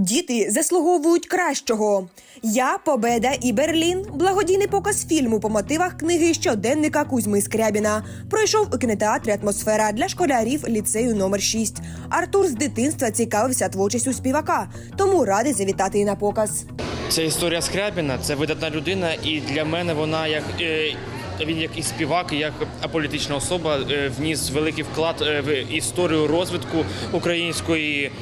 Діти заслуговують кращого. Я, Победа і Берлін. Благодійний показ фільму по мотивах книги щоденника Кузьми Скрябіна пройшов у кінотеатрі Атмосфера для школярів ліцею номер 6 Артур з дитинства цікавився творчістю співака, тому радий завітати на показ. Це історія Скрябіна, це видатна людина, і для мене вона як. е, Він як і співак, і як аполітична особа е, вніс великий вклад е, в історію розвитку української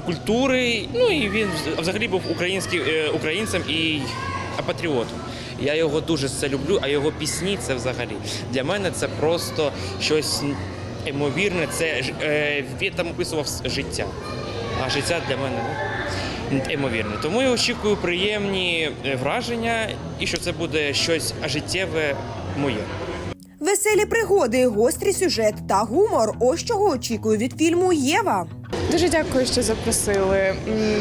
культури. Ну і він взагалі був українським е, українцем і патріотом. Я його дуже це люблю, а його пісні це взагалі для мене це просто щось емовірне. Це е, він там описував життя. А життя для мене ну, емовірне. Тому я очікую приємні е, враження і що це буде щось життєве моє. Веселі пригоди, гострий сюжет та гумор. Ось чого очікую від фільму Єва. Дуже дякую, що запросили.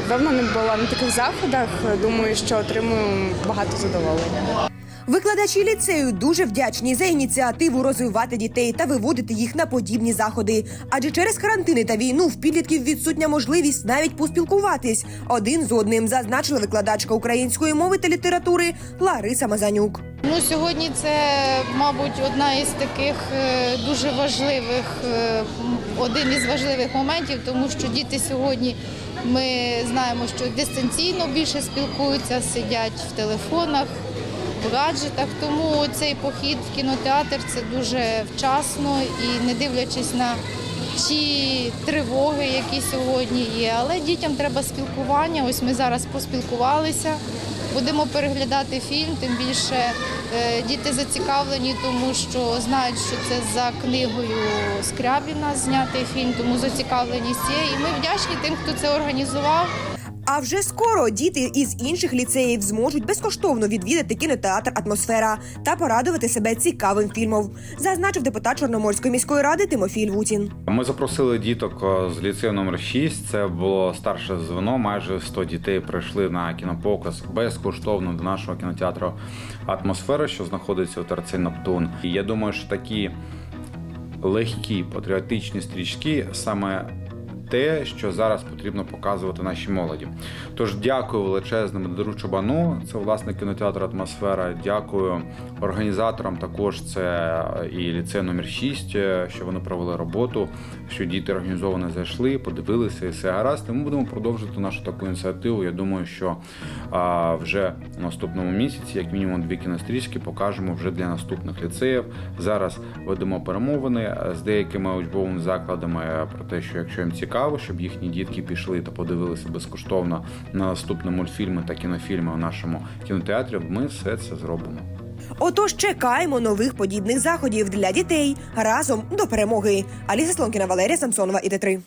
Давно не була на таких заходах. Думаю, що отримую багато задоволення. Викладачі ліцею дуже вдячні за ініціативу розвивати дітей та виводити їх на подібні заходи. Адже через карантини та війну в підлітків відсутня можливість навіть поспілкуватись один з одним, зазначила викладачка української мови та літератури Лариса Мазанюк. Ну, сьогодні це, мабуть, одна із таких е, дуже важливих, е, один із важливих моментів, тому що діти сьогодні ми знаємо, що дистанційно більше спілкуються, сидять в телефонах, в гаджетах. Тому цей похід в кінотеатр це дуже вчасно і не дивлячись на ті тривоги, які сьогодні є. Але дітям треба спілкування. Ось ми зараз поспілкувалися. Будемо переглядати фільм, тим більше е, діти зацікавлені, тому що знають, що це за книгою Скрябіна знятий фільм, тому зацікавленість є. І ми вдячні тим, хто це організував. А вже скоро діти із інших ліцеїв зможуть безкоштовно відвідати кінотеатр Атмосфера та порадувати себе цікавим фільмом, зазначив депутат Чорноморської міської ради Тимофій Львутін. Ми запросили діток з ліцею номер 6 Це було старше звено. Майже 100 дітей прийшли на кінопоказ безкоштовно до нашого кінотеатру Атмосфера, що знаходиться у ТРЦ Нептун. І я думаю, що такі легкі патріотичні стрічки саме. Те, що зараз потрібно показувати нашій молоді. Тож дякую величезному Дмитру Чобану, це власне кінотеатр Атмосфера. Дякую організаторам. Також це і ліцей номер 6, що вони провели роботу, що діти організовано зайшли, подивилися і все гаразд. І ми будемо продовжувати нашу таку ініціативу. Я думаю, що а, вже в наступному місяці, як мінімум, дві кінострічки покажемо вже для наступних ліцеїв. Зараз ведемо перемовини з деякими учбовими закладами про те, що якщо їм цікаво, щоб їхні дітки пішли та подивилися безкоштовно на наступні мультфільми та кінофільми у нашому кінотеатрі, ми все це зробимо. Отож, чекаємо нових подібних заходів для дітей разом до перемоги. Аліса Слонкіна, Валерія Самсонова і Т3.